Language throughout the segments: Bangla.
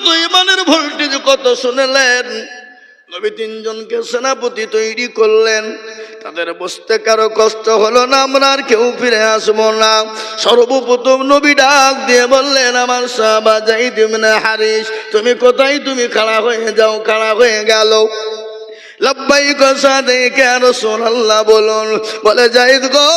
কত ইমানের ভোল্টেজ কত শুনলেন? নবী তিনজনকে সেনাপতি তৈরি করলেন। তাদের বসতে কারও কষ্ট হলো না, আমরা আর কেউ ফিরে আসব না। সর্বপ্রথম নবী ডাক দিয়ে বললেন, আমার সাহাবা যাই না হারিস, তুমি কোথায়? তুমি খাড়া হয়ে যাও, খাড়া হয়ে গেল। লব্বাই কষা দেখে আর সোনাল্লাহ বলুন, বলে জাহিদ গো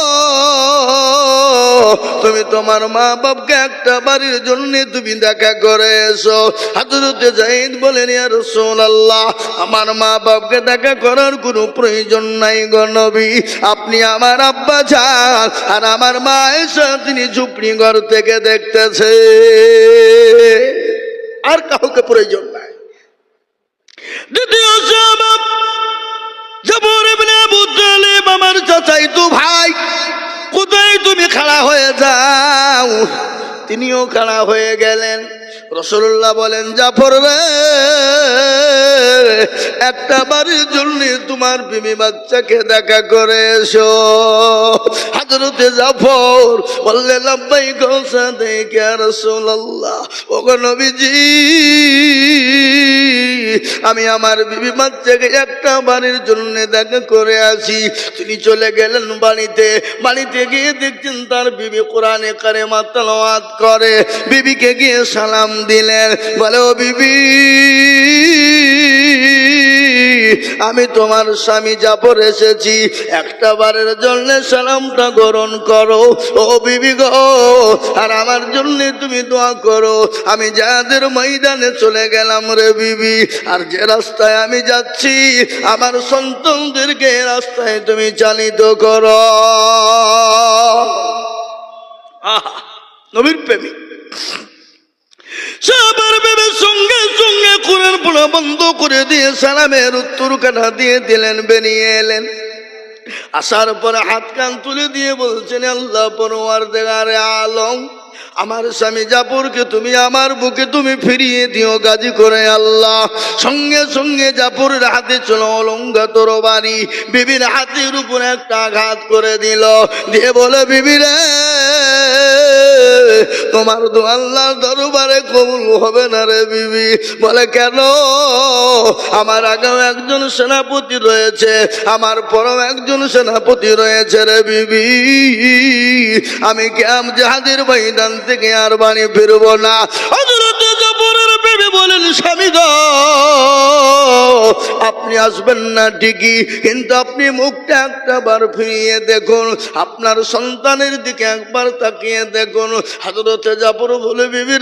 তুমি তোমার মা বাপকে একটা বাড়ির জন্য তুমি দেখা করে এসো হাজরতে জাহিদ বলেন সোনাল্লাহ আমার মা বাপকে দেখা করার কোনো প্রয়োজন নাই গো নবী। আপনি আমার আব্বা যান আর আমার মা এসে তিনি ঝুপড়ি ঘর থেকে দেখতেছে। আর কাউকে প্রয়োজন নাই। দ্বিতীয় আমার চাচাই তো ভাই। কোথায় তুমি খাড়া হয়ে যাও? তিনিও খাড়া হয়ে গেলেন। রসুল্লাহ বলেন, জাফর রে, একটা বাড়ির জন্য তোমার বিবি বাচ্চাকে দেখা করে এসো। হাজরতে জাফর বললে লব্বাই গোসা দেখে রসুল্লাহ ওগো নবীজি, আমি আমার বিবি বাচ্চাকে একটা বাড়ির জন্য দেখা করে আসি। তিনি চলে গেলেন বাড়িতে। বাড়িতে গিয়ে দেখছেন তার বিবি কোরআনে কারে মাতালাত করে। বিবিকে গিয়ে সালাম দিলেন, বলে, ও বিবি, আমি তোমার স্বামী জাফর এসেছি একটা বারের জন্য সালামটা গ্রহণ করো। ও বিবি গো, আর আমার জন্য তুমি দোয়া করো। আমি যাদের ময়দানে চলে গেলাম রে বিবি, আর যে রাস্তায় আমি যাচ্ছি, আমার সন্তানদেরকে রাস্তায় তুমি চালিত করো। আহা। নবীর প্রেমিক সঙ্গে সঙ্গে বন্ধ করে দিয়ে দিয়ে দিলেন এলেন। আসার পরে হাত কান তুলে দিয়ে আলম, আমার স্বামী জাপুরকে তুমি আমার বুকে তুমি ফিরিয়ে দিও গাজি করে আল্লাহ। সঙ্গে সঙ্গে জাপুরের হাতে চলো অলঙ্গা তোর বাড়ি বিবির হাতের উপরে একটা আঘাত করে দিল। দিয়ে বলে, বিবি রে তোমার তো আল্লাহর দরবারে কবুল হবে না রে বিবি। বলে, কেন? আমার আগেও একজন সেনাপতি রয়েছে, আমার পরও একজন সেনাপতি রয়েছে রে বিবি। আমি কেম জাহাদের ময়দান থেকে আর বাড়ি ফিরবো না? হযরতে বলেন, স্বামী গো, আপনি আসবেন না ঠিকই, কিন্তু আপনি মুখটা একটা বার ফিরিয়ে দেখুন, আপনার সন্তানের দিকে একবার তাকিয়ে দেখুন। হাজরতে জাফর বলে, বিবি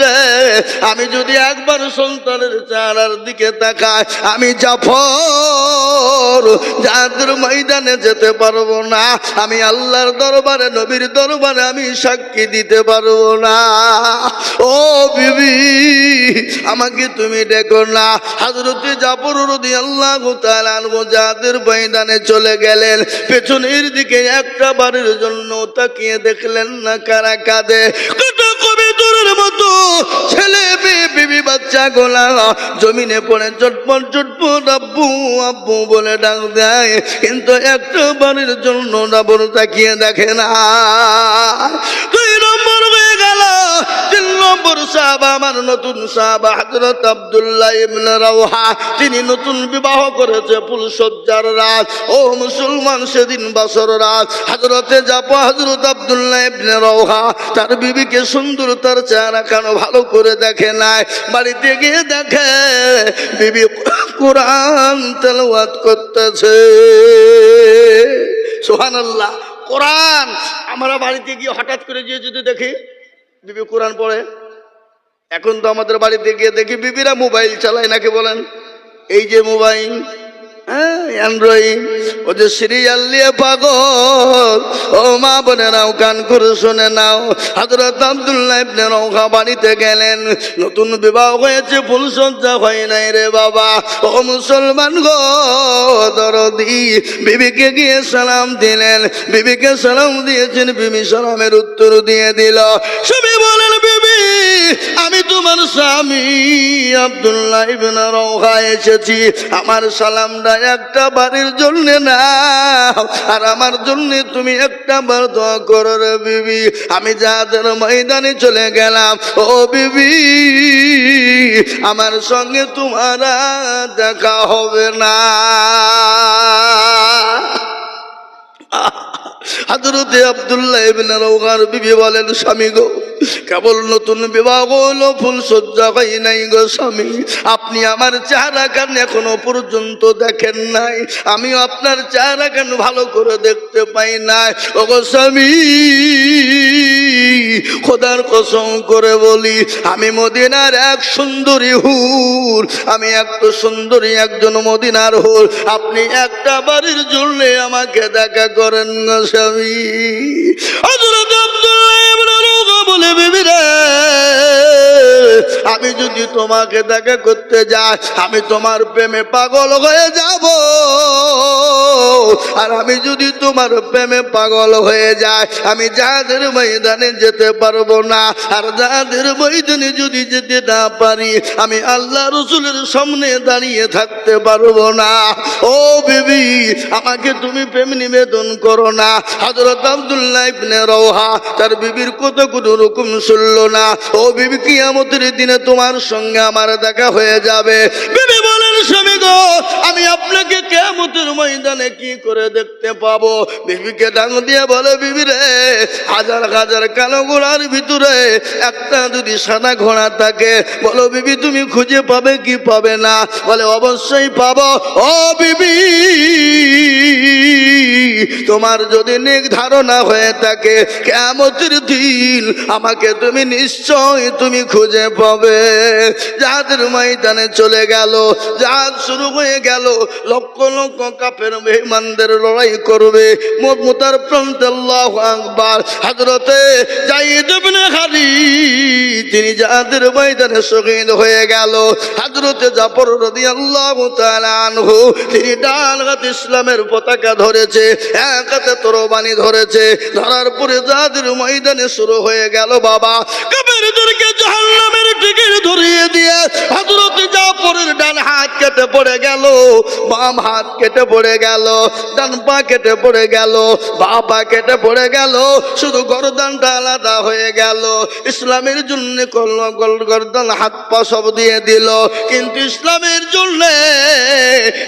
আমি যদি একবার সন্তানের চেহারার দিকে তাকাই, আমি জাফর যাদের ময়দানে যেতে পারব না, আমি আল্লাহর দরবারে, নবীর দরবারে আমি সাক্ষী দিতে পারব না। ও বিবি, আমাকে তুমি ডেকো না। হাজরতে জাফর রদি আল্লাহ যাদের ময়দানে চলে গেলেন। পেছনের দিকে একটা বাড়ির জন্য তাকিয়ে দেখলেন না কারা কাঁদে। কত কবি মতো ছেলে মেয়ে, বিবি বাচ্চা গোলা। জমিনে পড়ে চটপট চটপট আব্বু আব্বু বলে ডাক দেয়। কিন্তু একটা বারের জন্য ডাবর তাকিয়ে দেখে না। দুই নম্বর হয়ে গেল, তিন নম্বর সাহাবা আমার নতুন সাহাবা, হযরত আব্দুল্লাহ ইবনে রাওহা। তিনি নতুন বিবাহ করেছে ফুলসজ্জার রাত ও মুসলমান সেদিন বাসর রাত। হযরতে যাব হযরত আব্দুল্লাহ ইবনে রাওহা। তার বিবিকে সুন্দর তার চেহারা কেন ভালো করে দেখে নাই? বাড়িতে গিয়ে দেখে বিবি কোরআন তেলাওয়াত করতেছে। সোহান আল্লাহ কোরআন। আমরা বাড়িতে গিয়ে হঠাৎ করে গিয়ে যদি দেখি বিবি কোরআন পড়ে, এখন তো আমাদের বাড়িতে গিয়ে দেখি বিবিরা মোবাইল চালায় নাকি বলেন? এই যে মোবাইল সিরিয়াল ও মা কান করে শুনে নাও। গেলেন। নতুন বিবাহ হয়েছে, ফুল নাই রে বাবা। ও মুসলমান গো, দরদি। বিবিকে গিয়ে সালাম দিলেন। বিবিকে সালাম দিয়েছেন, বিবি সালামের উত্তর দিয়ে দিল সবই বলেন বিবি, আমি তোমার স্বামী। আব্দুল্লাহ ইবনে এসেছি। আমার সালামটা একটা বাড়ির জন্য না আর আমার জন্য তুমি একটা বার দোয়া করো রে বিবি। আমি যাদের ময়দানে চলে গেলাম, ও বিবি, আমার সঙ্গে তোমার দেখা হবে না। হাজরতে আব্দুল্লাহ ইবনে রওহার বিবি বলেন, স্বামী গো, কেবল নতুন বিবাহ হলো, ফুল সজ্জা হয় নাই গো স্বামী। আপনি আমার চেহারা কান এখনও পর্যন্ত দেখেন নাই। আমি আপনার চেহারা কান ভালো করে দেখতে পাই নাই। ও গো স্বামী, খোদার কসম করে বলি, আমি মদিনার এক সুন্দরী হুর। আমি একটু সুন্দরী একজন মদিনার হুর। আপনি একটা বাড়ির জন্য আমাকে দেখা করেন স্বামী। বলে আমি যদি তোমাকে দেখা করতে যাই, আমি তোমার প্রেমে পাগল হয়ে যাব। আর আমি যদি তোমার প্রেমে পাগল হয়ে যায় আমি যাদের ময়দানে যেতে পারব না। আর যাদের ময়দানে যদি যেতে না পারি, আমি আল্লাহ রসুলের সামনে দাঁড়িয়ে থাকতে পারব না। ও বিবি, আমাকে তুমি প্রেম নিবেদন করো না। হজরত আব্দুল্লাহ তার বিবির কত কোনো রকম শুনলো না। ও বিবি, কিয়ামতের দিনে তোমার সঙ্গে আমার দেখা হয়ে যাবে। বিবি বলেন, স্বামী গো, আমি আপনাকে কেমতের ময়দানে কি করে দেখতে পাবো? বিবিকে ডাং দিয়ে বলে, বিবি রে, হাজার হাজার কালো ঘোড়ার ভিতরে একটা যদি সাদা ঘোড়া থাকে, বলো বিবি, তুমি খুঁজে পাবে কি পাবে না? বলে, অবশ্যই পাবো। ও বিবি তোমার যদি নির্ধারণা হয়ে থাকে কেমতের দিন আমাকে তুমি নিশ্চয় তুমি খুঁজে পাবে। যাদের ময়দানে চলে গেল, জাহাজ শুরু হয়ে গেল। লক্ষ লক্ষ কাপের মেহমানদের লড়াই করবে। মোতার প্রান্তে আল্লাহু আকবার, হযরতে জাইদ ইবনে খালিদ, তিনি যাদের ময়দানে শহীদ হয়ে গেল। হযরতে জাফর রাদিয়াল্লাহু তাআলা আনহু, তিনি ডান হাতে ইসলামের পতাকা ধরেছে, এক হাতে তরবানি ধরেছে। ধরার পরে যাদের ময়দানে শুরু হয়ে গেল বাবা। কাফেরদেরকে জাহান্নামের টিকিট ধরিয়ে কেটে পড়ে গেল, বাম হাত কেটে পড়ে গেল, ডান পা কেটে পড়ে গেল, বা পা কেটে পড়ে গেল, শুধু গরদানটা আলাদা হয়ে গেল। ইসলামের জন্য কল গরদান, হাত পা সব দিয়ে দিল। কিন্তু ইসলামের জন্য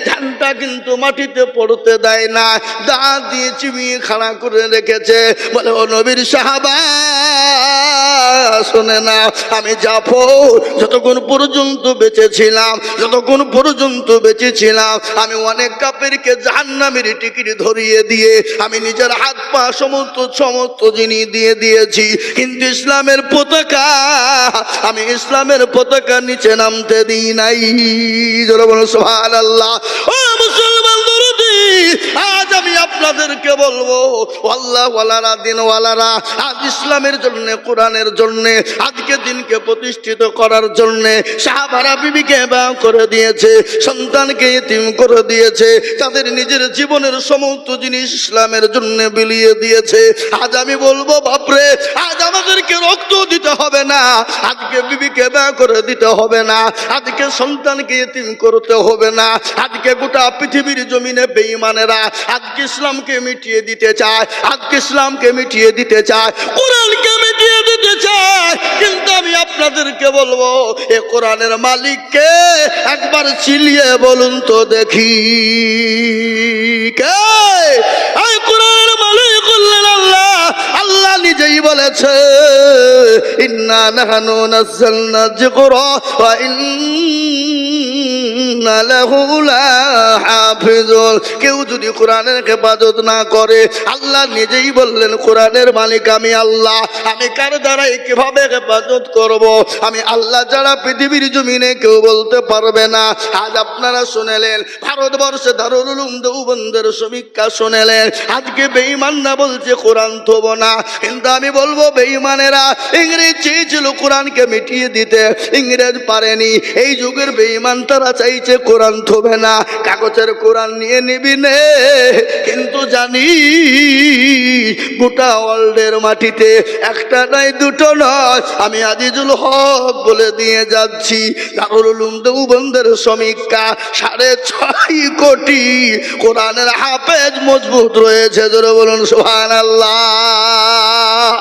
ধানটা কিন্তু মাটিতে পড়তে দেয় না। দাঁত দিয়ে চিবিয়ে খাড়া করে রেখেছে। বলে, ও নবীর সাহাবা, শোনে না, আমি জাফর, যতক্ষণ পর্যন্ত বেঁচেছিলাম যতক্ষণ পর্যন্ত বেঁচেছিলাম। আমি অনেক কাপেরকে জাহান্নামের টিকিট ধরিয়ে দিয়ে আমি নিজের হাত পা সমস্ত সমস্ত জিনিস দিয়ে দিয়েছি। কিন্তু ইসলামের পতাকা, আমি ইসলামের পতাকা নিচে নামতে দিই নাই। জনগণ সোহান আল্লাহ ও মুসলমান! আজ আমি আপনাদেরকে বলব আল্লাহ ওয়ালারা দিন ওয়ালারা আজ ইসলামের জন্য, কোরআনের জন্য, আজকে দিনকে প্রতিষ্ঠিত করার জন্য সাহাবারা বিবিকে ব্যয় করে দিয়েছে, সন্তানকে ইতিম করে দিয়েছে, তাদের নিজের জীবনের সমস্ত জিনিস ইসলামের জন্য বিলিয়ে দিয়েছে। আজ আমি বলব, বাপরে, আজ আমাদেরকে রক্ত দিতে হবে না, আজকে বিবিকে ব্যয় করে দিতে হবে না, আজকে সন্তানকে ইতিম করতে হবে না, আজকে গোটা পৃথিবীর জমিনে বেঈমানেরা আজকে ইসলামকে মিটিয়ে দিতে চায়, আজকে ইসলামকে মিটিয়ে দিতে চায়, কোরআনকে মিটিয়ে দিতে চায়। কিন্তু আমি আপনাদেরকে বলব, এ কোরআনের মালিককে একবার চিলিয়ে বলুন তো দেখি। কে? কোরআনের মালিক হলেন আল্লাহ। আল্লাহ নিজেই বলেছে, ইন্না নাহানু নাযালনা যিকরা ওয়া ইন্না কেউ যদি কোরআনের হেফাজত না করে, আল্লাহ নিজেই বললেন, কোরআনের মালিক আমি আল্লাহ। আমি কার দ্বারাই কীভাবে হেফাজত করব? আমি আল্লাহ যারা পৃথিবীর জমিনে কেউ বলতে পারবে না। আজ আপনারা শুনেলেন, ভারতবর্ষে দারুল উলুম সমীক্ষা শুনেলেন। আজকে বেঈমান না বলছে, কোরআন থব না। কিন্তু আমি বলব, বেঈমানেরা, ইংরেজ চেয়েছিল কোরআনকে মিটিয়ে দিতে। ইংরেজ পারেনি। এই যুগের বেঈমান তারা চাইছে কোরআন থবে না, কাগজের কোরআন নিয়ে নিবি নে। কিন্তু জানি গোটা ওয়ার্ল্ডের মাটিতে একটা নাই দুটো নয়। আমি আজিজুল হক বলে দিয়ে যাচ্ছি দারুল দেওবন্দের সমীক্ষা সাড়ে ছয় কোটি কোরআনের হাফেজ মজবুত রয়েছে, জোরে বলুন সোহান আল্লাহ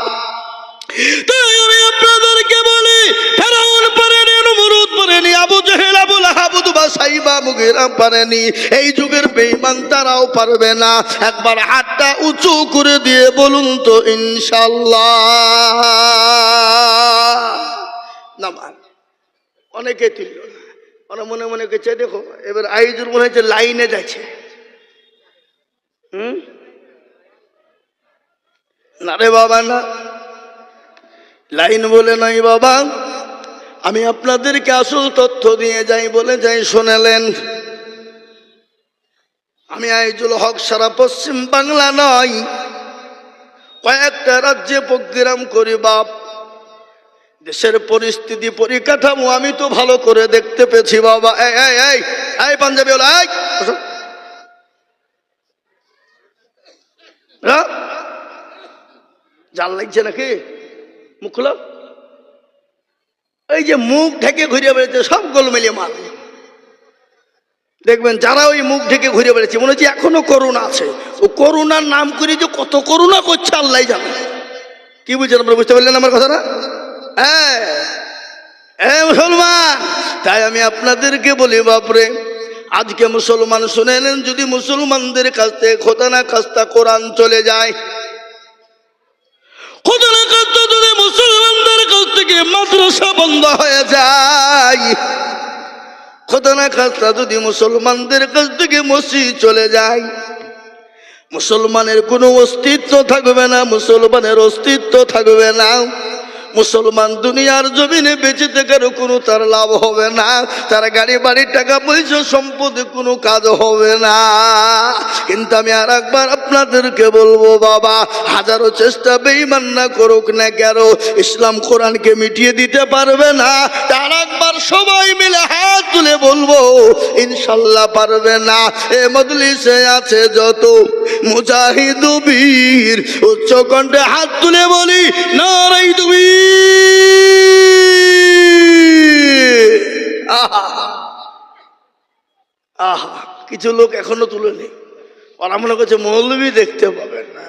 তাই আমি আপনাদেরকে বলি, ফেরাউন সাইবা মুগেরা পারেনি এই যুগের বেইমান তারাও পারবে না। একবার হাতটা উঁচু করে দিয়ে বলুন তো ইনশাল্লাহ অনেকে তুলল ওরা মনে মনে করছে, দেখো, এবার আইজুর মনে হচ্ছে লাইনে যাচ্ছে। হুম? না রে বাবা, না। লাইন বলে নাই বাবা। আমি আপনাদেরকে আসল তথ্য দিয়ে যাই বলে যাই শোনালেন। আমি আইজুল হক সারা পশ্চিম বাংলা নয়, কয়েকটা রাজ্যে প্রোগ্রাম করি বাপ। দেশের পরিস্থিতি, পরিকাঠামো আমি তো ভালো করে দেখতে পেয়েছি বাবা। এই এই এই এই পাঞ্জাবি ওলা এই। হ্যাঁ? জাল লাগছে নাকি? মুখ এই যে মুখ ঢেকে ঘুরে বেড়েছে সব গোল মিলিয়ে মাল দেখবেন যারা ওই মুখ ঢেকে ঘুরে বেড়েছে মনে হচ্ছে এখনও করোনা আছে। ও করোনার নাম করে যে কত করোনা করছে, আল্লাহ জানে। কি বুঝছেন আপনারা, বুঝতে পারলেন আমার কথাটা? হ্যাঁ। হ্যাঁ মুসলমান, তাই আমি আপনাদেরকে বলি, বাপরে, আজকে মুসলমান, শুনে নেন, যদি মুসলমানদের কাছ থেকে খোদানা খাস্তা কোরআন চলে যায় যদি মুসলমানদের কাছ থেকে মাদ্রাসা বন্ধ হয়ে যায়। যদি মুসলমানদের কাছ থেকে চলে যায়। মুসলমানের কোনো অস্তিত্ব থাকবে না, মুসলমানের অস্তিত্ব থাকবে না। মুসলমান দুনিয়ার জমিনে বেঁচে থাকার কোনো তার লাভ হবে না। তার গাড়ি, বাড়ি, টাকা পয়সা, সম্পদে, কোনো কাজ হবে না। কিন্তু আমি আর একবার আপনাদেরকে বলব, বাবা, হাজারো চেষ্টা বেইমান না করুক না কেন, ইসলাম কোরআনকে মিটিয়ে দিতে পারবে না। তার একবার সবাই মিলে হাত তুলে বলব, ইনশাল্লাহ পারবে না। এ মজলিসে আছে যত মুজাহিদ বীর উচ্চ কণ্ঠে হাত তুলে বলি, নারাই তুমি। আহা। কিছু লোক এখনও তুলেনি ওরা মনে করছে মৌলবি দেখতে পাবেন না।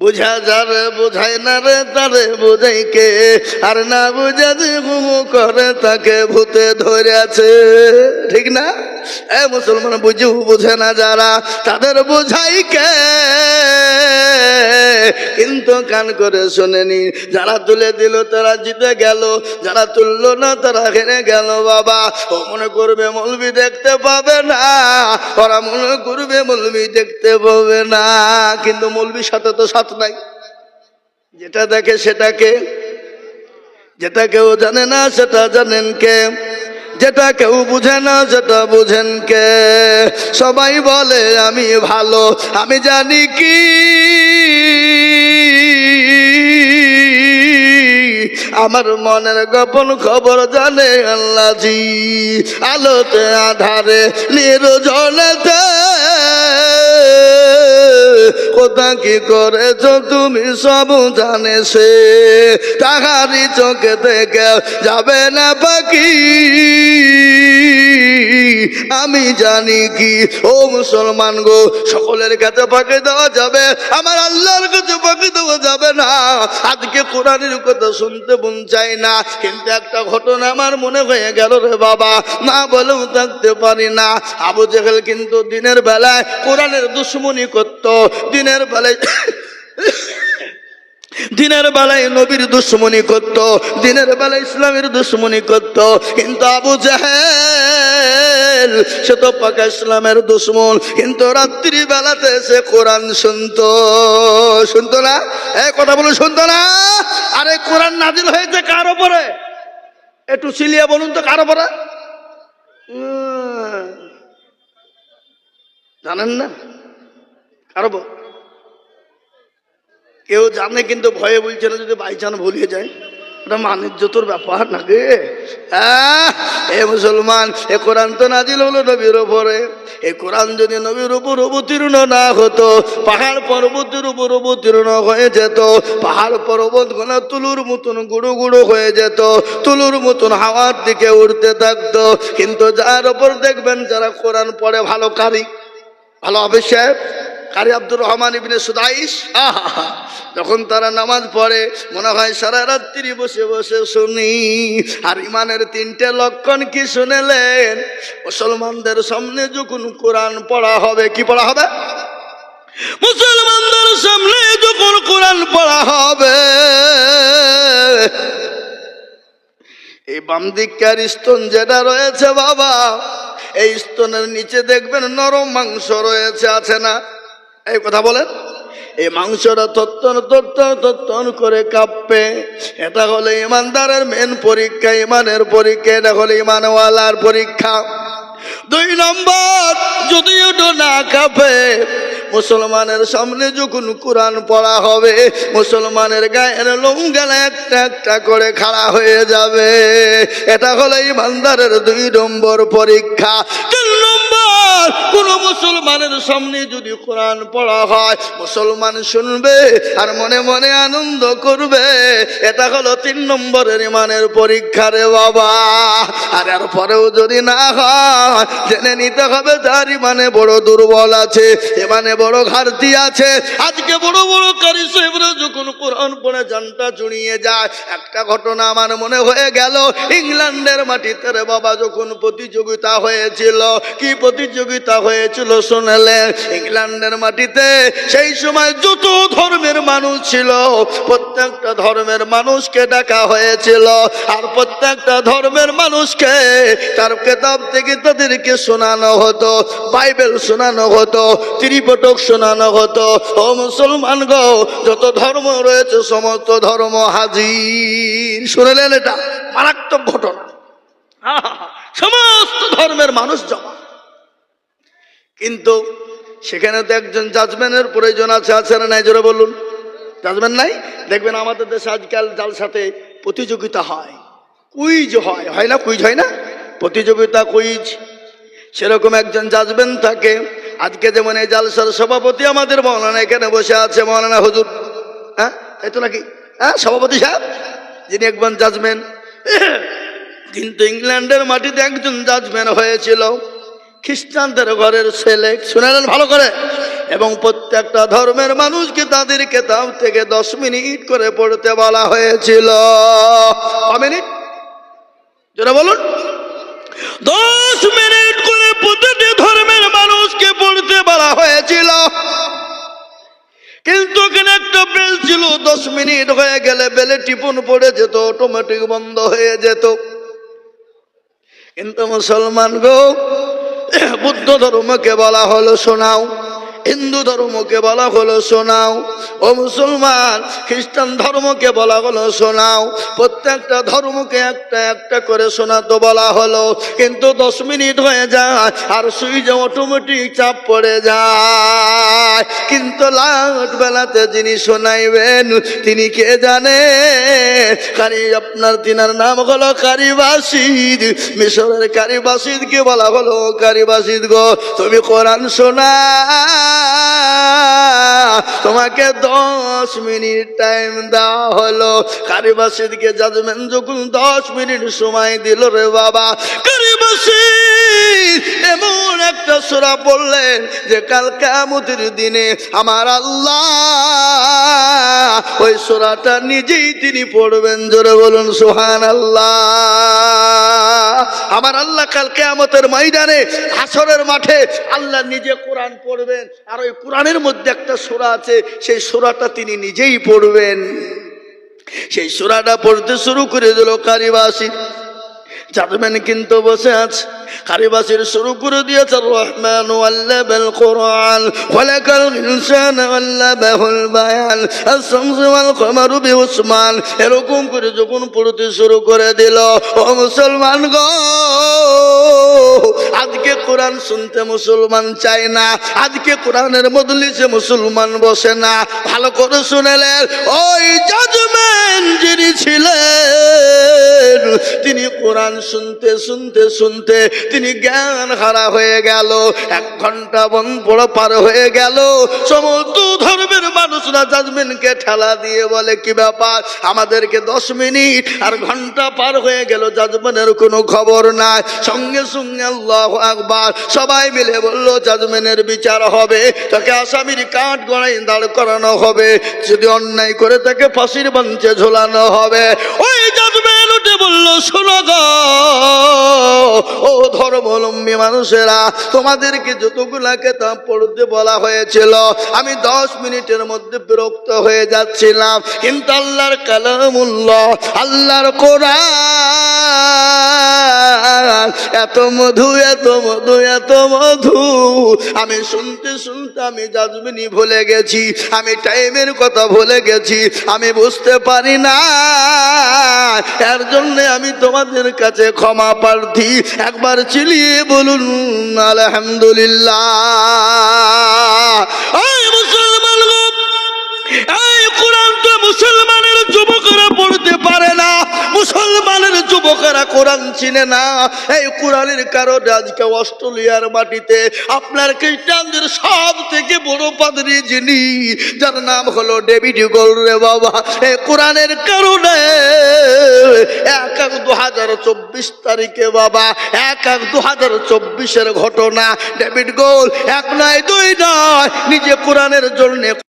বুঝা যার, বোঝায় না রে তারে বোঝাই কে। আর না বুঝা যে করে তাকে ভূতে ধরে আছে ঠিক না? এ মুসলমান বুঝু, বুঝে না যারা, তাদের বোঝাই কে? কিন্তু কান করে শোনেনি, যারা তুলে দিল তারা জিতে গেল, যারা তুললো না তারা হেরে গেল, বাবা। ও মনে করবে মলবি দেখতে পাবে না, ওরা মনে করবে মলবি দেখতে পাবে না। কিন্তু মলবির সাথে তো সাথ নাই। যেটা দেখে সেটাকে যেটা কেউ জানে না, সেটা জানেন কে? যেটা কেউ বুঝে না, সেটা বুঝেন কে? সবাই বলে, আমি ভালো, আমি জানি কি। আমার মনের গোপন খবর জানে আল্লাহজি, আলোতে, আধারে, নির্জনেতে। কোথা কি করেছ তুমি সব জানে সে। তাহারি চোখে থেকে যাবে না পাখি। আমি জানি কি, ও মুসলমান গো, সকলের কাছে পাকে দেওয়া যাবে। আমার আল্লাহর কাছে পাকে দেওয়া যাবে না। আজকে কোরআনের কথা শুনতে মন চাই না, কিন্তু একটা ঘটনা আমার মনে হয়ে গেল রে বাবা। না বলেও থাকতে পারি না। আবু জেহেল কিন্তু দিনের বেলায় কোরআনের দুশ্মনী করত। দিনের বেলায় দিনের বেলায় নবীর দুশ্মনী করত, দিনের বেলায় ইসলামের দুশ্মনী করত, কিন্তু আবু জাহেল, সে তো পাকা ইসলামের দুশ্মন, কিন্তু রাত্রি বেলাতে সে কোরআন শুনতো। শুনতো না? এই কথা বলে শুনতো না? আরে কোরআন নাজিল হয়েছে কার ওপরে একটু সিলিয়া বলুন তো কার ওপরে জানেন না? কার ওপর কেউ জানে কিন্তু ভয়ে বলছে না যদি বাই চান ভুলিয়ে যায়। ওটা এটা মানিজ্যতর ব্যাপার নাকি এ মুসলমান, এ কোরআন তো নাজিল হলো নবীর ওপরে এ কোরআন যদি নবীর উপর অবতীর্ণ না হতো, পাহাড় পর্বতের উপর অবতীর্ণ হয়ে যেত, পাহাড় পর্বত গোনা তুলুর মতন গুঁড়ো গুঁড়ো হয়ে যেত, তুলুর মতন হাওয়ার দিকে উড়তে থাকতো। কিন্তু যার ওপর দেখবেন যারা কোরআন পড়ে ভালো কারি ভালো হবে সাহেব কারি আব্দুর রহমান ইবনে সুদাইস যখন তারা নামাজ পড়ে, মনে হয় সারা রাত্রি বসে বসে শুনি, আর ইমানের তিনটে লক্ষণ কি শুনেলেন? মুসলমানদের সামনে যখন কোরআন পড়া হবে, কি পড়া হবে? মুসলমানদের সামনে যখন কোরআন পড়া হবে, এই বাম দিককার স্তন যেটা রয়েছে বাবা, এই স্তনের নিচে দেখবেন নরম মাংস রয়েছে, আছে না? এই কথা বলেন। এই মাংসটা তত্তন তত্তন তত্তন করে কাঁপবে এটা হলো ইমানদারের মেন পরীক্ষা, ইমানের পরীক্ষা, এটা হলো ইমানওয়ালার পরীক্ষা। দুই নম্বর, যদি ওটা না কাঁপে মুসলমানের সামনে যখন কোরআন পড়া হবে, মুসলমানের গায়ের লোমগালা একটা একটা করে খাড়া হয়ে যাবে। এটা হলো ইমানদারের দুই নম্বর পরীক্ষা। কোন মুসলমানের সামনে যদি কোরআন পড়া হয়, মুসলমান শুনবে আর মনে মনে আনন্দ করবে। এটা হলো তিন নম্বরের ইমানের পরীক্ষা রে বাবা। আর এর পরেও যদি না হয়, জেনে নিতে হবে তার ইমানে বড় দুর্বল আছে। ইমানে বড় ঘাটতি আছে। আজকে বড় বড় কারি সাহেবরা যখন কোরআন পড়ে, জানটা জুড়িয়ে যায়। একটা ঘটনা আমার মনে হয়ে গেল, ইংল্যান্ডের মাটিতে রে বাবা যখন প্রতিযোগিতা হয়েছিল, কি প্রতিযোগিতা হয়েছিল শুনলেন ইংল্যান্ডের মাটিতে সেই সময় যত ধর্মের মানুষ ছিল, প্রত্যেকটা ধর্মের মানুষকে ডাকা হয়েছিল। আর প্রত্যেকটা ধর্মের মানুষকে তার কেতাব থেকে তাদেরকে শোনানো হতো, বাইবেল শোনানো হতো। ত্রিপটক শোনানো হতো। ও মুসলমান গো, যত ধর্ম রয়েছে, সমস্ত ধর্ম হাজির। শুনলেন এটা? মারাত্মক ঘটনা। সমস্ত ধর্মের মানুষ জমা। কিন্তু সেখানে তো একজন জাজমেনের প্রয়োজন আছে আছে না নাই? জোরে বলুন। জাজমেন নাই? দেখবেন আমাদের দেশে আজকাল জাল সাথে প্রতিযোগিতা হয়। কুইজ হয়। হয় না কুইজ? হয় না? প্রতিযোগিতা কুইজ। সেরকম একজন জাজবেন থাকে। আজকে যেমন এই জালসার সভাপতি আমাদের মৌলানা এখানে বসে আছে, মৌলানা হুজুর। হ্যাঁ? তাই তো নাকি? হ্যাঁ সভাপতি সাহেব, যিনি একজন জাজমেন। কিন্তু ইংল্যান্ডের মাটিতে একজন জাজমেন হয়েছিল। খ্রিস্টানদের ঘরের ছেলে, শুনেলেন ভালো করে? এবং প্রত্যেকটা ধর্মের মানুষকে তাদের কেতাব থেকে দশ মিনিট করে পড়তে বলা হয়েছিল। মিনিট? বলুন। দশ মিনিট করে প্রতিটি ধর্মের মানুষকে পড়তে বলা হয়েছিল। কিন্তু ওখানে একটা বেল ছিল, দশ মিনিট হয়ে গেলে বেলে টিপুন পড়ে যেত অটোমেটিক বন্ধ হয়ে যেত। কিন্তু মুসলমান গো বুদ্ধ ধর্মকে বলা হলো, শোনাও। হিন্দু ধর্মকে বলা হলো শোনাও ও মুসলমান, খ্রিস্টান ধর্মকে বলা হলো শোনাও প্রত্যেকটা ধর্মকে একটা একটা করে শোনাতো বলা হলো। কিন্তু দশ মিনিট হয়ে যায়, আর সুইচে অটোমেটিক চাপ পড়ে যায়। কিন্তু লাট বেলাতে যিনি শোনাইবেন, তিনি কে জানে? কারি আপনার তিনার নাম হলো কারিবাসিদ। মিশরের কারিবাসিদকে বলা হলো কারিবাসিদ গো, তুমি কোরআন শোনা তোমাকে দশ মিনিট টাইম দেওয়া হলো। কারিবাসিদকে জাজমেন যখন দশ মিনিট সময় দিল রে বাবা কারিবাসিদ এমন একটা সোরা পড়লেন যে কাল কামতির দিনে আমার আল্লাহ ওই সোরাটা নিজেই তিনি পড়বেন। জোরে বলুন সুহান আল্লাহ আমার আল্লাহ কাল কেয়ামতের ময়দানে হাসরের মাঠে আল্লাহ নিজে কোরআন পড়বেন। আর ওই কোরআনের মধ্যে একটা সোরা আছে, সেই সোরাটা তিনি নিজেই পড়বেন। সেই সোরাটা পড়তে শুরু করে দিল কারিবাসী। জাদবেন কিন্তু বসে আছে। কারিবাসির শুরু করে দিয়েছে রহমান ওয়াল্লাবাল কোরআন। খলাকাল ইনসান ওয়াল্লাবাহুল বায়ান। আস-শামসু ওয়াল কমারু বিউসমান। এরকম করে যখন পড়তে শুরু করে দিল, ও মুসলমান গো, আজকে কোরআন শুনতে মুসলমান চায় না। আজকে কোরআনের মজলিসে মুসলমান বসে না। ভালো করে শুনেলেন, ওই জাজমেন যিনি ছিলেন, তিনি কোরআন শুনতে শুনতে শুনতে তিনি জ্ঞান হারা হয়ে গেল। এক ঘণ্টা বন বড় পার হয়ে গেল। সমস্ত ধর্মের মানুষরা জাজমেনকে ঠেলা দিয়ে বলে, কি ব্যাপার? আমাদেরকে দশ মিনিট আর ঘণ্টা পার হয়ে গেল, জাজমেনের কোনো খবর নাই। সঙ্গে সঙ্গে আল্লাহ আকবার সবাই মিলে বলল, জাজমেনের বিচার হবে, তাকে আসামির কাঠ গড়াই দাঁড় করানো হবে। যদি অন্যায় করে তাকে ফাঁসির বাঞ্চে ঝোলানো হবে। ওই জাজমেন উঠে বলল, শোনো গো ও ধর্মাবলম্বী মানুষেরা, তোমাদেরকে যতগুলা কেতাব পড়তে বলা হয়েছিল, আমি দশ মিনিটের মধ্যে বিরক্ত হয়ে যাচ্ছিলাম। কিন্তু আল্লাহর কালামুল্লাহ, আল্লাহর কোরআন, এত মধু এত মধু এত মধু। আমি শুনতে শুনতে আমি জাজমিনি ভুলে গেছি, আমি টাইমের কথা ভুলে গেছি, আমি বুঝতে পারি না। এর জন্য আমি তোমাদের কাছে ক্ষমা প্রার্থী একবার চিলিয়ে বলুন আলহামদুলিল্লাহ। মুসলমান মুসলমানের যুবকরা পড়তে পারে না। মুসলমানের যুবকেরা কোরআন চিনে না। এই কোরআনের কারণে আজকে অস্ট্রেলিয়ার মাটিতে আপনার খ্রিস্টানদের সব থেকে বড় পাদরি যিনি, যার নাম হলো ডেভিড গোল রে বাবা। এই কোরআনের কারণে এক এক দু হাজার চব্বিশ তারিখে বাবা, এক এক দু হাজার চব্বিশের ঘটনা। ডেভিড গোল এক নয় দুই নয় নিজে কোরআনের জন্য